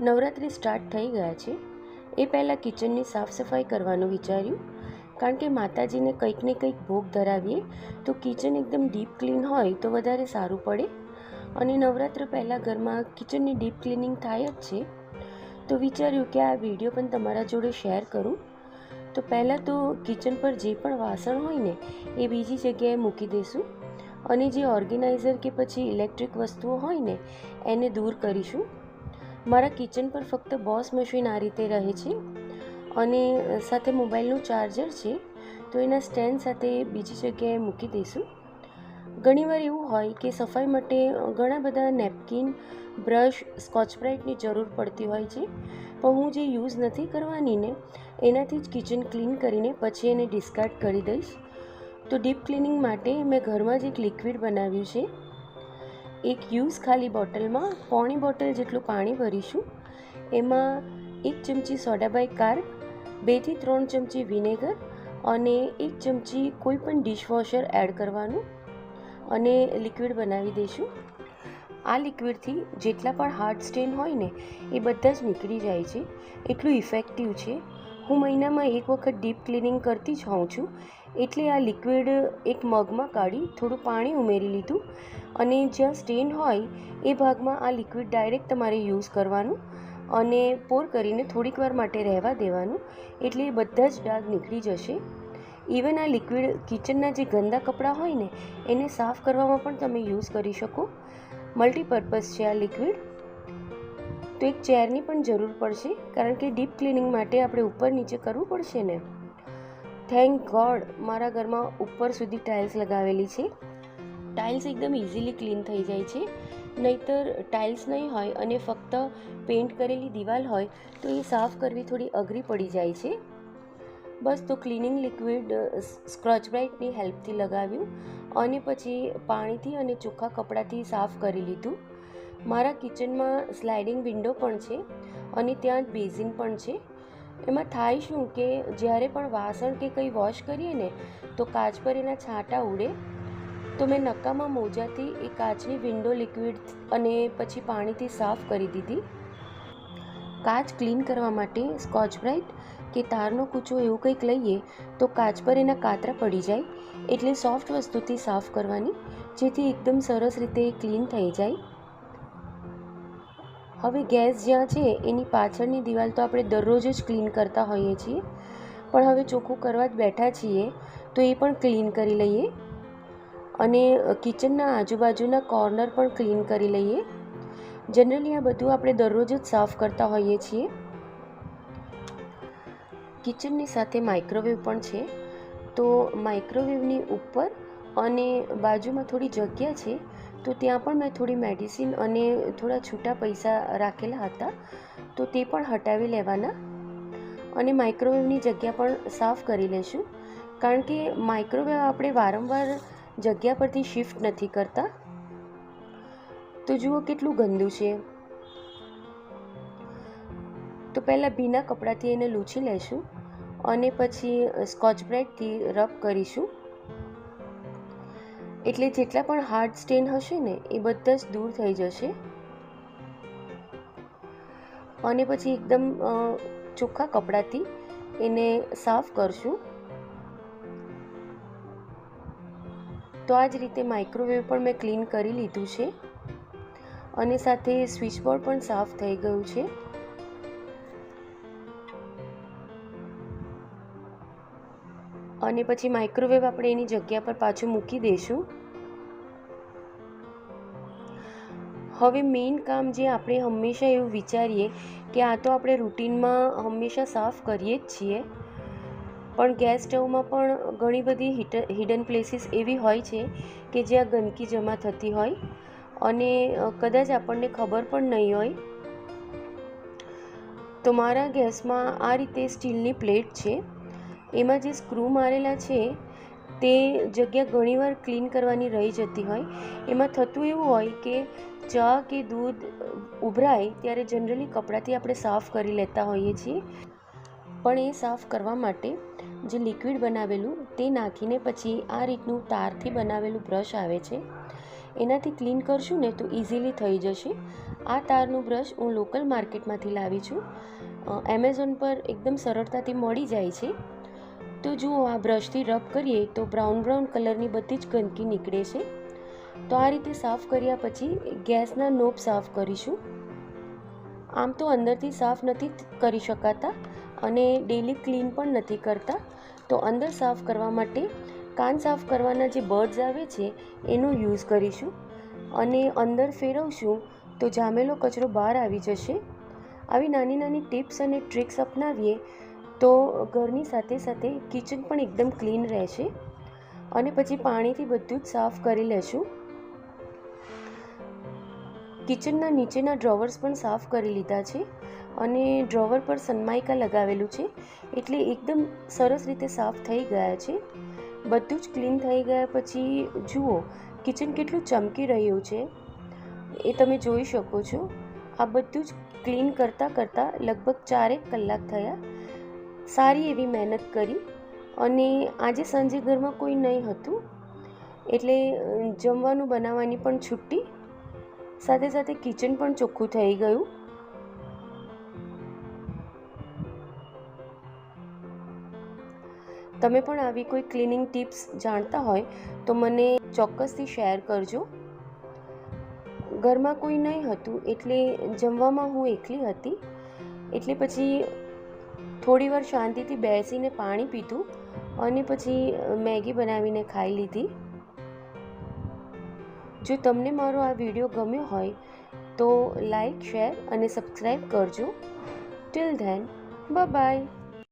Navratri start થઈ ગયા છે. એ પહેલાં કિચનની સાફ સફાઈ કરવાનું વિચાર્યું. કારણ કે માતાજીને કંઈક ને કંઈક ભોગ ધરાવીએ, તો કિચન એકદમ ડીપ ક્લીન હોય તો વધારે સારું પડે. અને નવરાત્ર પહેલાં ઘરમાં કિચનની ડીપ ક્લિનિંગ થાય જ છે. તો વિચાર્યું કે આ વીડિયો પણ તમારા જોડે શેર કરું. તો પહેલાં તો કિચન પર જે પણ વાસણ હોય ને, એ બીજી જગ્યાએ મૂકી દઈશું અને જે ઓર્ગેનાઇઝર કે પછી ઇલેક્ટ્રિક વસ્તુઓ હોય ને, એને દૂર કરીશું. મારા કિચન પર ફક્ત બોસ મશીન આ રીતે રહે છે અને સાથે મોબાઈલનું ચાર્જર છે, તો એના સ્ટેન્ડ સાથે બીજી જગ્યાએ મૂકી દઈશું. ઘણીવાર એવું હોય કે સફાઈ માટે ઘણા બધા નેપકિન બ્રશ સ્કોચ બ્રાઇટની જરૂર પડતી હોય છે, પણ હું જે યુઝ નથી કરવાની ને, એનાથી જ કિચન ક્લીન કરીને પછી એને ડિસ્કાર્ડ કરી દઈશ. તો ડીપ ક્લિનિંગ માટે મેં ઘરમાં જ એક લિક્વિડ બનાવ્યું છે. એક યુઝ ખાલી બોટલમાં, પોણી બોટલ જેટલું પાણી ભરીશું. એમાં એક ચમચી સોડા બાય કાર્બ બેથી ત્રણ ચમચી વિનેગર અને એક ચમચી કોઈ પણ ડિશવોશર એડ કરવાનું અને લિક્વિડ બનાવી દઈશું. આ લિક્વિડથી જેટલા પણ હાર્ડ સ્ટેન હોય ને, એ બધા જ નીકળી જાય છે. એટલું ઇફેક્ટિવ છે. હું મહિનામાં એક વખત ડીપ ક્લિનિંગ કરતી જ હોઉં છું. એટલે આ લિક્વિડ એક મગમાં કાઢી થોડું પાણી ઉમેરી લીધું અને જ્યાં સ્ટેન હોય એ ભાગમાં આ લિક્વિડ ડાયરેક્ટ તમારે યુઝ કરવાનું અને પોર કરીને થોડીક વાર માટે રહેવા દેવાનું. એટલે બધા જ ડાઘ નીકળી જશે. ઇવન આ લિક્વિડ કિચનના જે ગંદા કપડાં હોય ને, એને સાફ કરવામાં પણ તમે યુઝ કરી શકો. મલ્ટીપર્પઝ છે આ લિક્વિડ. તો એક ચેરની પણ જરૂર પડશે, કારણ કે ડીપ ક્લિનિંગ માટે આપણે ઉપર નીચે કરવું પડશે ને. થેન્ક ગોડ, મારા ઘરમાં ઉપર સુધી ટાઇલ્સ લગાવેલી છે. ટાઇલ્સ એકદમ ઇઝીલી ક્લીન થઈ જાય છે. નહીતર ટાઇલ્સ નહીં હોય અને ફક્ત પેઇન્ટ કરેલી દિવાલ હોય, તો એ સાફ કરવી થોડી અઘરી પડી જાય છે. બસ તો ક્લિનિંગ લિક્વિડ સ્ક્રચ બ્રાઇટની હેલ્પથી લગાવ્યું, અને પછી પાણીથી અને ચોખ્ખા કપડાથી સાફ કરી લીધું. મારા કિચનમાં સ્લાઇડિંગ વિન્ડો પણ છે અને ત્યાં બેઝિન પણ છે. એમાં થાય શું કે જ્યારે પણ વાસણ કે કંઈ વોશ કરીએ ને, તો કાચ પર એના છાંટા ઉડે. તો મેં નક્કામાં મોજાથી એ કાચની વિન્ડો લિક્વિડ અને પછી પાણીથી સાફ કરી દીધી. કાચ ક્લીન કરવા માટે સ્કોચ બ્રાઇટ કે તારનો કૂચો એવું કંઈક લઈએ, તો કાચ પર એના કાતરા પડી જાય, એટલે સોફ્ટ વસ્તુથી સાફ કરવાની, જેથી એકદમ સરસ રીતે ક્લીન થઈ જાય. હવે ગેસ જ્યાં છે, એની પાછળની દિવાલ તો આપણે દરરોજ જ ક્લીન કરતા હોઈએ છીએ. પણ હવે ચોખ્ખું કરવા જ બેઠા છીએ, તો એ પણ ક્લીન કરી લઈએ. અને કિચનના આજુબાજુના કોર્નર પણ ક્લીન કરી લઈએ. જનરલી આ બધું આપણે દરરોજ જ સાફ કરતા હોઈએ છીએ. કિચનની સાથે માઇક્રોવેવ પણ છે. તો માઇક્રોવેવની ઉપર અને બાજુમાં થોડી જગ્યા છે તો ત્યાં પણ મેં થોડી મેડિસિન અને થોડા છૂટા પૈસા રાખેલા હતા. તો તે પણ હટાવી લેવાના અને માઇક્રોવેવની જગ્યા પણ સાફ કરી લઈશું કારણ કે માઇક્રોવેવ આપણે વારંવાર જગ્યા પરથી શિફ્ટ નથી કરતા. તો જુઓ કેટલું ગંદુ છે. તો પહેલાં ભીના કપડાથી એને લૂછી લઈશું અને પછી સ્કોચ બ્રેડથી રબ કરીશું. એટલે જેટલા પણ હાર્ડ સ્ટેન હશે ને, એ બધા જ દૂર થઈ જશે. અને પછી એકદમ ચોખ્ખા કપડાથી એને સાફ કરશું. તો આ જ રીતે માઇક્રોવેવ પણ મેં ક્લીન કરી લીધું છે. અને સાથે સ્વિચ બોર્ડ પણ સાફ થઈ ગયું છે. અને પછી માઇક્રોવેવ આપણે એની જગ્યા પર પાછું મૂકી દઈશું. હવે મેઇન કામ જે આપણે હંમેશા એવું વિચારીએ કે આ તો આપણે રૂટીનમાં હંમેશા સાફ કરીએ જ છીએ. પણ ગેસ સ્ટવમાં પણ ઘણી બધી હિડન પ્લેસીસ એવી હોય છે કે જ્યાં ગંદકી જમા થતી હોય અને કદાચ આપણને ખબર પણ નહીં હોય. તો મારા ગેસમાં આ રીતે સ્ટીલની પ્લેટ છે. એમાં જે સ્ક્રૂ મારેલા છે, તે જગ્યા ઘણીવાર ક્લીન કરવાની રહી જતી હોય. એમાં થતું એવું હોય કે ચા કે દૂધ ઉભરાય ત્યારે જનરલી કપડાથી આપણે સાફ કરી લેતા હોઈએ છીએ. પણ એ સાફ કરવા માટે જે લિક્વિડ બનાવેલું તે નાખીને પછી આ રીતનું તારથી બનાવેલું બ્રશ આવે છે. એનાથી ક્લીન કરશું ને તો ઇઝીલી થઈ જશે. આ તારનું બ્રશ હું લોકલ માર્કેટમાંથી લાવી છું. એમેઝોન પર એકદમ સરળતાથી મળી જાય છે. તો જુઓ, આ બ્રશથી રબ કરીએ તો બ્રાઉન બ્રાઉન કલરની બધી જ ગંદકી નીકળે છે. તો આ રીતે સાફ કર્યા પછી ગેસના નોબ સાફ કરીશું. આમ તો અંદરથી સાફ નથી કરી શકાતા અને ડેલી ક્લીન પણ નથી કરતા. તો અંદર સાફ કરવા માટે કાન સાફ કરવાના જે બર્ડ્સ આવે છે, એનો યુઝ કરીશું. અને અંદર ફેરવશું તો જામેલો કચરો બહાર આવી જશે. આવી નાની નાની ટિપ્સ અને ટ્રિક્સ અપનાવીએ તો ઘરની સાથે સાથે કિચન પણ એકદમ ક્લીન રહેશે. અને પછી પાણીથી બધું જ સાફ કરી લેશું. કિચનના નીચેના ડ્રોવર્સ પણ સાફ કરી લીધા છે અને ડ્રોવર પર સનમાઇકા લગાવેલું છે. એટલે એકદમ સરસ રીતે સાફ થઈ ગયા છે. બધું જ ક્લીન થઈ ગયા પછી જુઓ કિચન કેટલું ચમકી રહ્યું છે. એ તમે જોઈ શકો છો. આ બધું જ ક્લીન કરતાં કરતાં લગભગ ચારેક કલાક થયા. સારી એવી મહેનત કરી અને આજે સાંજે ઘરમાં કોઈ નહીં હતું. એટલે જમવાનું બનાવવાની પણ છુટ્ટી, સાથે સાથે કિચન પણ ચોખ્ખું થઈ ગયું. તમે પણ આવી કોઈ ક્લિનિંગ ટિપ્સ જાણતા હોય તો મને ચોક્કસથી શેર કરજો. ઘરમાં કોઈ નહીં હતું એટલે જમવામાં હું એકલી હતી. એટલે પછી થોડી વાર શાંતિથી બેસીને પાણી પીધું અને પછી મેગી બનાવીને ખાઈ લીધી. જો તમને મારો આ વીડિયો ગમ્યો હોય, તો લાઈક, શેર અને સબસ્ક્રાઈબ કરજો. Till then bye